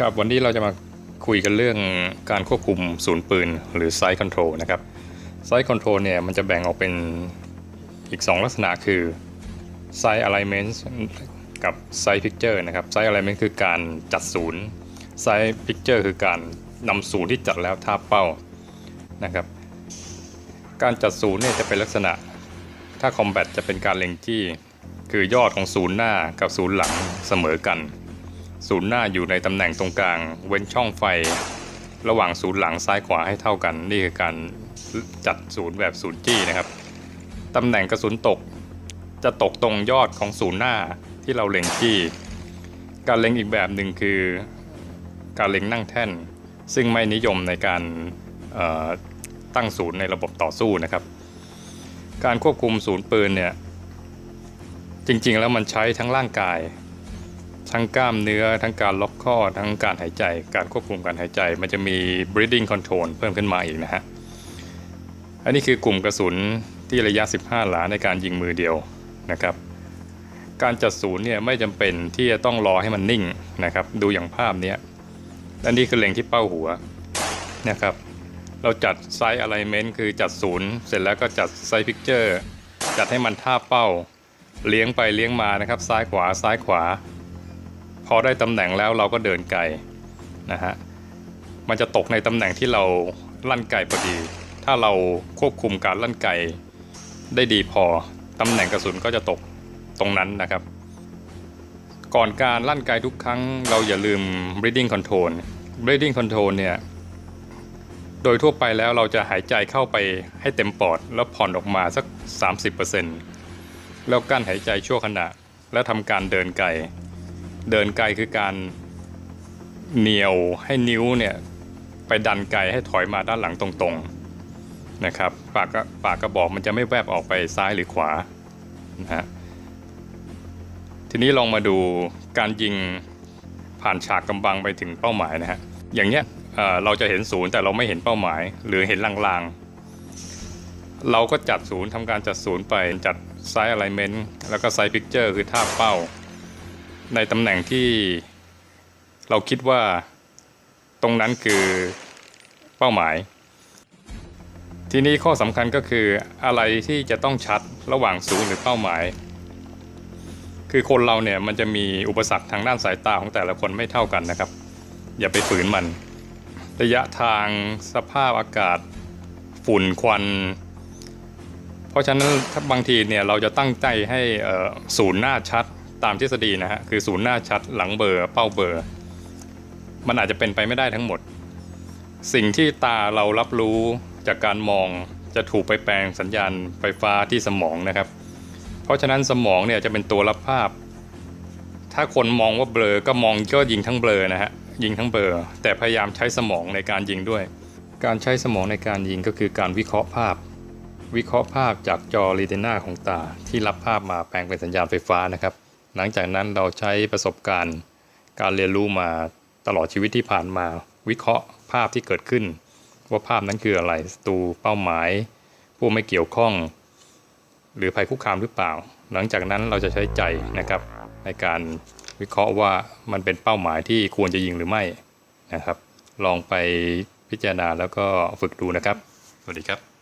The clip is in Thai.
ครับวันนี้เราจะมาคุยกันเรื่องการควบคุมศูนย์ปืน หรือไซส์คอนโทรลนะครับไซส์คอนโทรลเนี่ยมันจะแบ่งออกเป็นอีก 2 ลักษณะคือไซส์ alignment กับไซส์ picture นะครับไซส์ alignment คือการจัดศูนย์ไซส์ picture คือการนำศูนย์ที่จัดแล้วทาบเป้านะครับการจัดศูนย์เนี่ยจะเป็นลักษณะ ถ้า combat จะเป็นการเล็งจี้คือยอดของศูนย์หน้ากับศูนย์หลังเสมอกัน ศูนย์หน้าอยู่ในตำแหน่งตรงกลาง เว้นช่องไฟ ระหว่างศูนย์หลังซ้ายขวาให้เท่ากัน นี่คือการจัดศูนย์แบบศูนย์จี้นะครับตำแหน่งกระสุนตก จะตกตรงยอดของศูนย์หน้าที่เราเล็งจี้ การเล็งอีกแบบหนึ่งคือ การเล็งนั่งแท่น ซึ่งไม่นิยมในการตั้งศูนย์ในระบบต่อสู้นะครับ การควบคุมศูนย์ปืนเนี่ยจริงๆแล้วมันใช้ทั้งร่างกาย ทั้งกล้ามเนื้อทั้งการล็อกข้อทั้งการหายใจ การควบคุมการหายใจ มันจะมี breathing control เพิ่มขึ้นมาอีกนะฮะ อันนี้คือกลุ่มกระสุนที่ระยะ 15 หลาในการยิงมือเดียวนะครับ การจัดศูนย์เนี่ยไม่จำเป็นที่จะต้องรอให้มันนิ่งนะครับ ดูอย่างภาพเนี้ยและนี่คือเล็งที่เป้าหัวนะครับ เราจัดไซส์ alignment คือจัดศูนย์เสร็จแล้วก็จัดไซส์ picture จัดให้มันท่าเป้า เลี้ยงไปเลี้ยงมานะครับ ซ้ายขวาซ้ายขวา พอได้ตำแหน่งแล้วเราก็เดินไกลนะฮะมันจะตกในตำแหน่งที่เราลั่นไกพอดี ถ้าเราควบคุมการลั่นไกได้ดีพอตำแหน่งกระสุนก็จะตกตรงนั้นนะครับ ก่อนการลั่นไกทุกครั้ง เราอย่าลืม breathing control breathing control เนี่ยโดยทั่วไปแล้วเราจะหายใจเข้าไปให้เต็มปอด แล้วผ่อนออกมาสัก 30%แล้วกั้นหายใจชั่วขณะ แล้วทำการเดินไกล เดินไกลคือการเหนียวให้นิ้วเนี่ยไปดันไกลให้ถอยมาด้านหลังตรงๆนะครับปากกระปากกระบอกมันจะไม่แวบออกไปซ้ายหรือขวานะฮะทีนี้ลองมาดูการยิงผ่านฉากกำบังไปถึงเป้าหมายนะฮะอย่างเนี้ยเเราจะเห็นศูนย์แต่เราไม่เห็นเป้าหมาย หรือเห็นลางๆ เราก็จัดศูนย์ทำการจัดศูนย์ไปจัดไซส์ alignment แล้วก็ไซส์ picture คือท่าเป้า ในตำแหน่งที่เราคิดว่าตรงนั้นคือเป้าหมาย ทีนี้ข้อสำคัญก็คืออะไรที่จะต้องชัดระหว่างศูนย์หรือเป้าหมาย คือคนเราเนี่ยมันจะมีอุปสรรคทางด้านสายตาของแต่ละคนไม่เท่ากันนะครับ อย่าไปฝืนมัน ระยะทางสภาพอากาศฝุ่นควัน เพราะฉะนั้นถ้าบางทีเนี่ยเราจะตั้งใจให้ศูนย์หน้าชัด ตามทฤษฎีนะฮะคือศูนย์หน้าชัดหลังเบอร์ เป้าเบอร์ มันอาจจะเป็นไปไม่ได้ทั้งหมด สิ่งที่ตาเรารับรู้จากการมองจะถูกไปแปลงสัญญาณไฟฟ้าที่สมองนะครับ เพราะฉะนั้นสมองเนี่ยจะเป็นตัวรับภาพ ถ้าคนมองว่าเบลอก็มองก็ยิงทั้งเบลอนะฮะยิงทั้งเบลอแต่พยายามใช้สมองในการยิงด้วย การใช้สมองในการยิงก็คือการวิเคราะห์ภาพ วิเคราะห์ภาพจากจอรีตินาของตาที่รับภาพมาแปลงเป็นสัญญาณไฟฟ้านะครับ หลังจากนั้นเราใช้ประสบการณ์ การเรียนรู้มาตลอดชีวิตที่ผ่านมา วิเคราะห์ภาพที่เกิดขึ้น ว่าภาพนั้นคืออะไรศัตรูเป้าหมาย ผู้ไม่เกี่ยวข้อง หรือภัยคุกคามหรือเปล่า หลังจากนั้นเราจะใช้ใจนะครับ ในการวิเคราะห์ว่ามันเป็นเป้าหมายที่ควรจะยิงหรือไม่นะครับ ลองไปพิจารณาแล้วก็ฝึกดูนะครับ สวัสดีครับ